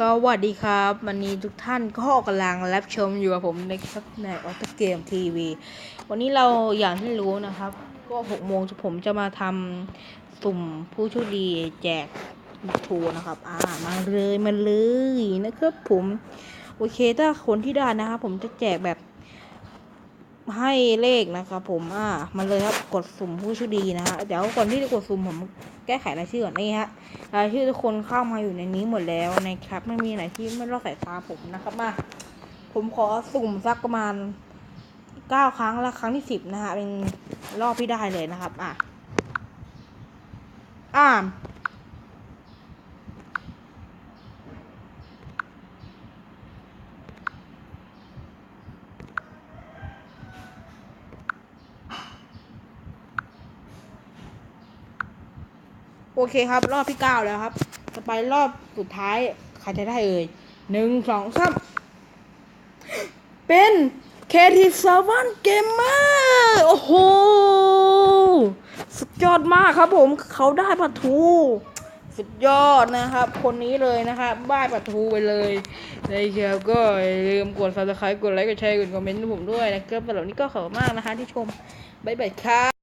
สวัสดีครับ วันนี้ทุกท่านก็กำลังรับชมอยู่กับผมในะครับในออโตเกมทีวีวันนี้เราอย่างที่รู้นะครับ ก็หกโมงผมจะมาทำสุ่มผู้โชคดีแจกบัตรทูนะครับ อ่ามาเลยมาเลยนะครับผมโอเคถ้าคนที่ได้นะครับ ผมจะแจกแบบให้เลขนะครับ ผมอ่ามาเลยครับกดสุ่มผู้โชคดีนะฮะเดี๋ยวก่อนที่จะกดสุ่มผม แก้ไขรายชื่อก่อนนี่ฮะรายชื่อทุกคนเข้ามาอยู่ในนี้หมดแล้วนะครับ ไม่มีไหนที่ไม่รอดสายตาผมนะครับมาผมขอสุ่มสักประมาณเก้าครั้งและครั้งที่สิบนะฮะเป็นรอบที่ได้เลยนะครับ อะอ่า โอเคครับ รอบที่เก้าแล้วครับ จะไปรอบสุดท้ายใครจะได้เอ่ยหนึ่งสองสามเป็นเคทีเซาวันเกมเมอร์โอ้โห สุดยอดมากครับผมเขาได้ประทู สุดยอดนะครับ คนนี้เลยนะครับบ้ายปะทูไปเลยนะครับก็อย่าลืมกด subscribe กดไลค์กดแชร์กดคอมเมนต์ให้ผมด้วยนะครับสำหรับนนี้ก็ขอบคุณมากนะคะที่ชม บ๊ายบายครับ